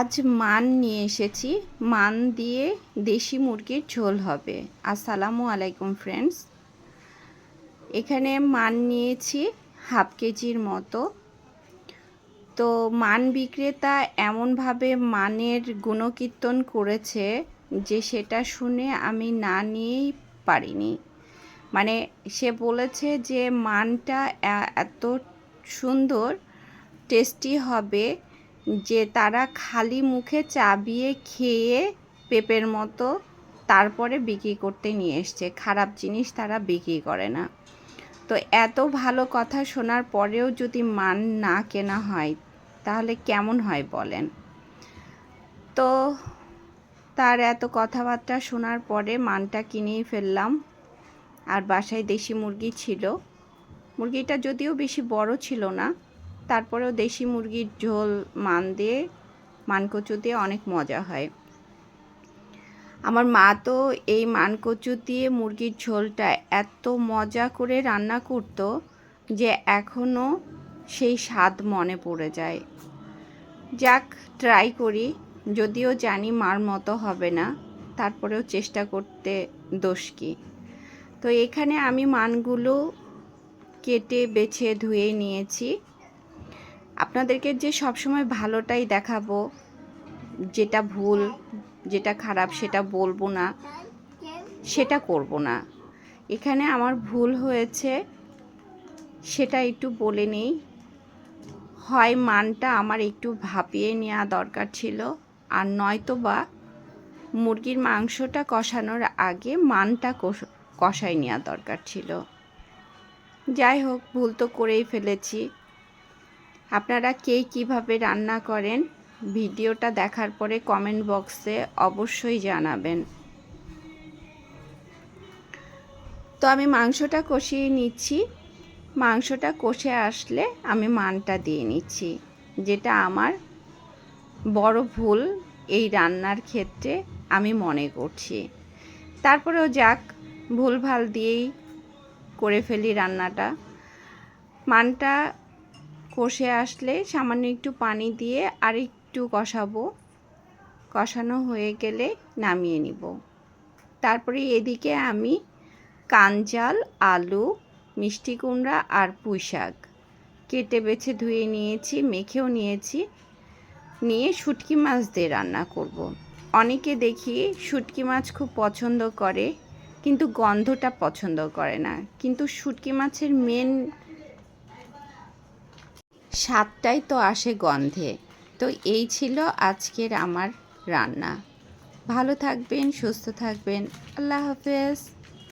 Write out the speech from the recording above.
আজ মান নিয়ে এসেছি। মান দিয়ে দেশি মুরগির ঝোল হবে। আসসালামু আলাইকুম ফ্রেন্ডস এখানে মান নিয়েছি হাফ কেজির মতো। তো মান বিক্রেতা এমনভাবে মানের গুণকীর্তন করেছে যে সেটা শুনে আমি না নিয়েই পারিনি। মানে সে বলেছে যে মানটা এত সুন্দর, টেস্টি হবে যে তারা খালি মুখে চাবিয়ে খেয়ে পেঁপের মতো তারপরে বিক্রি করতে নিয়ে এসছে। খারাপ জিনিস তারা বিক্রি করে না। তো এত ভালো কথা শোনার পরেও যদি মান না কেনা হয়, তাহলে কেমন হয় বলেন? তো তার এত কথাবার্তা শোনার পরে মানটা কিনেই ফেললাম। আর বাসায় দেশি মুরগি ছিল। মুরগিটা যদিও বেশি বড় ছিল না তারপরেও দেশি মুরগির ঝোল মান দিয়ে, মানকচু দিয়ে অনেক মজা হয়। আমার মা তো এই মানকচু দিয়ে মুরগির ঝোলটা এত মজা করে রান্না করতো যে এখনও সেই স্বাদ মনে পড়ে যায়। যাক, ট্রাই করি, যদিও জানি মার মতো হবে না, তারপরেও চেষ্টা করতে দোষ কি। তো এখানে আমি মানগুলো কেটে বেছে ধুয়ে নিয়েছি। আপনাদেরকে যে সবসময় ভালোটাই দেখাবো, যেটা ভুল, যেটা খারাপ সেটা বলব না, সেটা করব না। এখানে আমার ভুল হয়েছে, সেটা একটু বলে নিই। হয় মানটা আমার একটু ভাপিয়ে নেওয়া দরকার ছিল, আর নয়তো বা মুরগির মাংসটা কষানোর আগে মানটা কষ- কষাই নেওয়া দরকার ছিল। যাই হোক, ভুল তো করেই ফেলেছি। আপনারা কে কীভাবে রান্না করেন, ভিডিওটা দেখার পরে কমেন্ট বক্সে অবশ্যই জানাবেন। তো আমি মাংসটা কষিয়ে নিচ্ছি। মাংসটা কষে আসলে আমি মানটা দিয়ে নিচ্ছি, যেটা আমার বড় ভুল এই রান্নার ক্ষেত্রে আমি মনে করছি। তারপরেও যাক ভুল ভালো দিয়েই করে ফেলি রান্নাটা। মানটা কষে আসলে সামান্য একটু পানি দিয়ে আর একটু কষাবো। কষানো হয়ে গেলে নামিয়ে নিব। তারপরে এদিকে আমি কাঞ্জাল আলু, মিষ্টি কুমড়া আর পুঁই শাক কেটে বেছে ধুয়ে নিয়েছি, মেখেও নিয়েছি। নিয়ে শুটকি মাছ দিয়ে রান্না করব। অনেকে দেখি শুটকি মাছ খুব পছন্দ করে, কিন্তু গন্ধটা পছন্দ করে না। কিন্তু শুটকি মাছের মেন স্বাদটাই তো আসে গন্ধে। তো এই ছিল আজকের আমার রান্না। ভালো থাকবেন, সুস্থ থাকবেন। আল্লাহ হাফেজ।